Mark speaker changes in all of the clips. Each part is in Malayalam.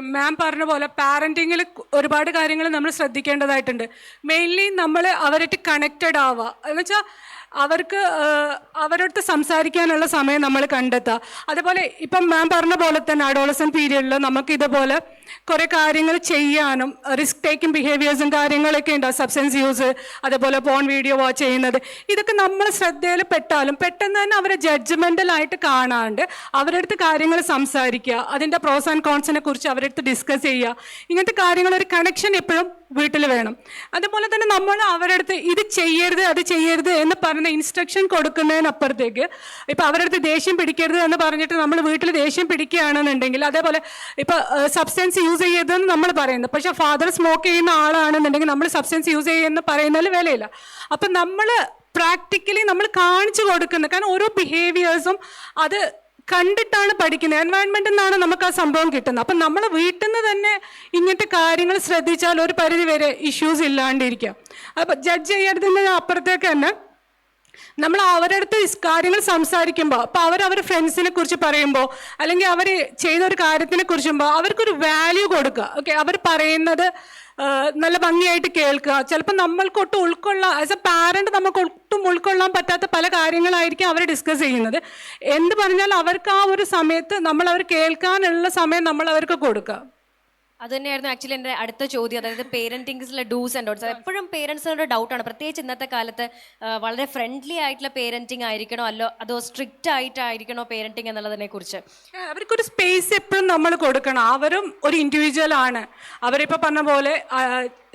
Speaker 1: മാം പറഞ്ഞ പോലെ പാരന്റിങ്ങിൽ ഒരുപാട് കാര്യങ്ങൾ നമ്മൾ ശ്രദ്ധിക്കേണ്ടതായിട്ടുണ്ട്. മെയിൻലി നമ്മൾ അവരായിട്ട് കണക്റ്റഡ് ആവുക. എന്ന് വെച്ചാൽ അവർക്ക് അവരടുത്ത് സംസാരിക്കാനുള്ള സമയം നമ്മൾ കണ്ടെത്തുക. അതേപോലെ ഇപ്പം മാം പറഞ്ഞ പോലെ തന്നെ അഡോളസൻ പീരിയഡിൽ നമുക്ക് ഇതുപോലെ കുറേ കാര്യങ്ങൾ ചെയ്യാനും റിസ്ക് ടേക്കിംഗ് ബിഹേവിയേഴ്സും കാര്യങ്ങളൊക്കെ ഉണ്ടാവും സബ്സ്റ്റൻസ് യൂസ് അതേപോലെ ഫോൺ വീഡിയോ വാച്ച് ചെയ്യുന്നത്. ഇതൊക്കെ നമ്മൾ ശ്രദ്ധയിൽ പെട്ടാലും പെട്ടെന്ന് തന്നെ അവരെ ജഡ്ജ്മെന്റലായിട്ട് കാണാണ്ട് അവരുടെ അടുത്ത് കാര്യങ്ങൾ സംസാരിക്കുക. അതിന്റെ പ്രോസ് ആൻഡ് കോൺസിനെ കുറിച്ച് അവരടുത്ത് ഡിസ്കസ് ചെയ്യുക. ഇങ്ങനത്തെ കാര്യങ്ങൾ ഒരു കണക്ഷൻ എപ്പോഴും വീട്ടിൽ വേണം. അതുപോലെ തന്നെ നമ്മൾ അവരുടെ അടുത്ത് ഇത് ചെയ്യരുത് അത് ചെയ്യരുത് എന്ന് പറഞ്ഞ ഇൻസ്ട്രക്ഷൻ കൊടുക്കുന്നതിനപ്പുറത്തേക്ക് ഇപ്പം അവരുടെ അടുത്ത് ദേഷ്യം പിടിക്കരുത് എന്ന് പറഞ്ഞിട്ട് നമ്മൾ വീട്ടിൽ ദേഷ്യം പിടിക്കുകയാണെന്നുണ്ടെങ്കിൽ അതേപോലെ ഇപ്പം സബ്സ്റ്റൻസ് യൂസ് ചെയ്യരുതെന്ന് നമ്മൾ പറയുന്നത് പക്ഷേ ഫാദർ സ്മോക്ക് ചെയ്യുന്ന ആളാണെന്നുണ്ടെങ്കിൽ നമ്മൾ സബ്സ്റ്റൻസ് യൂസ് ചെയ്യുമെന്ന് പറയുന്നതിൽ വിലയില്ല. അപ്പം നമ്മൾ പ്രാക്ടിക്കലി നമ്മൾ കാണിച്ചു കൊടുക്കുന്നത് കാരണം ഓരോ ബിഹേവിയേഴ്സും അത് കണ്ടിട്ടാണ് പഠിക്കുന്നത്. എൻവയൺമെന്റിൽ നിന്നാണ് നമുക്ക് ആ സംഭവം കിട്ടുന്നത്. അപ്പം നമ്മൾ വീട്ടിൽ നിന്ന് തന്നെ ഇങ്ങനത്തെ കാര്യങ്ങൾ ശ്രദ്ധിച്ചാൽ ഒരു പരിധി വരെ ഇഷ്യൂസ് ഇല്ലാണ്ടിരിക്കാം. അപ്പം ജഡ്ജ് ചെയ്യരുതിന് അപ്പുറത്തേക്ക് തന്നെ നമ്മൾ അവരുടെ അടുത്ത് കാര്യങ്ങൾ സംസാരിക്കുമ്പോൾ അപ്പോൾ അവർ അവരുടെ ഫ്രണ്ട്സിനെ കുറിച്ച് പറയുമ്പോൾ അല്ലെങ്കിൽ അവർ ചെയ്ത ഒരു കാര്യത്തിനെ കുറിച്ചുമ്പോൾ അവർക്കൊരു വാല്യൂ കൊടുക്കുക ഓക്കെ അവർ പറയുന്നത് നല്ല ഭംഗിയായിട്ട് കേൾക്കുക ചിലപ്പോൾ നമ്മൾക്കൊട്ട് ഉൾക്കൊള്ള ആസ് എ പാരന്റ് നമുക്ക് ഒട്ടും ഉൾക്കൊള്ളാൻ പറ്റാത്ത പല കാര്യങ്ങളായിരിക്കും അവർ ഡിസ്കസ് ചെയ്യുന്നത്. എന്ത് പറഞ്ഞാൽ അവർക്ക് ആ ഒരു സമയത്ത് നമ്മൾ അവർ കേൾക്കാനുള്ള സമയം നമ്മൾ അവർക്ക് കൊടുക്കുക.
Speaker 2: അത് തന്നെയായിരുന്നു ആക്ച്വലി എന്റെ അടുത്ത ചോദ്യം. അതായത് പേരന്റിങ്സിലെ ഡൂസ് ആൻഡ് ഡോട്ട്സ് എപ്പോഴും പേരൻസിനൊരു ഡൗട്ടാണ് പ്രത്യേകിച്ച് ഇന്നത്തെ കാലത്ത് വളരെ ഫ്രണ്ട്ലി ആയിട്ടുള്ള പേരന്റിങ് ആയിരിക്കണോ? അല്ലോ അതോ സ്ട്രിക്റ്റ് ആയിട്ടായിരിക്കണോ പേരന്റിങ് എന്നുള്ളതിനെ കുറിച്ച്?
Speaker 1: അവർക്കൊരു സ്പേസ് എപ്പോഴും നമ്മൾ കൊടുക്കണം. അവരും ഒരു ഇൻഡിവിജ്വൽ ആണ്. അവരിപ്പോൾ പറഞ്ഞ പോലെ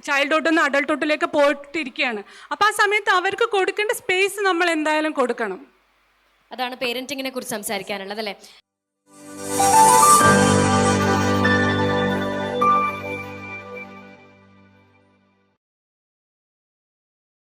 Speaker 1: ചൈൽഡ്ഹുഡിൽ നിന്ന് അഡൾട്ട്ഹുഡിലേക്ക് പോയിട്ടിരിക്കുകയാണ് അപ്പോൾ ആ സമയത്ത് അവർക്ക് കൊടുക്കേണ്ട സ്പേസ് നമ്മൾ എന്തായാലും കൊടുക്കണം.
Speaker 2: അതാണ് പേരന്റിങ്ങിനെ കുറിച്ച് സംസാരിക്കാനുള്ളത് അല്ലേ?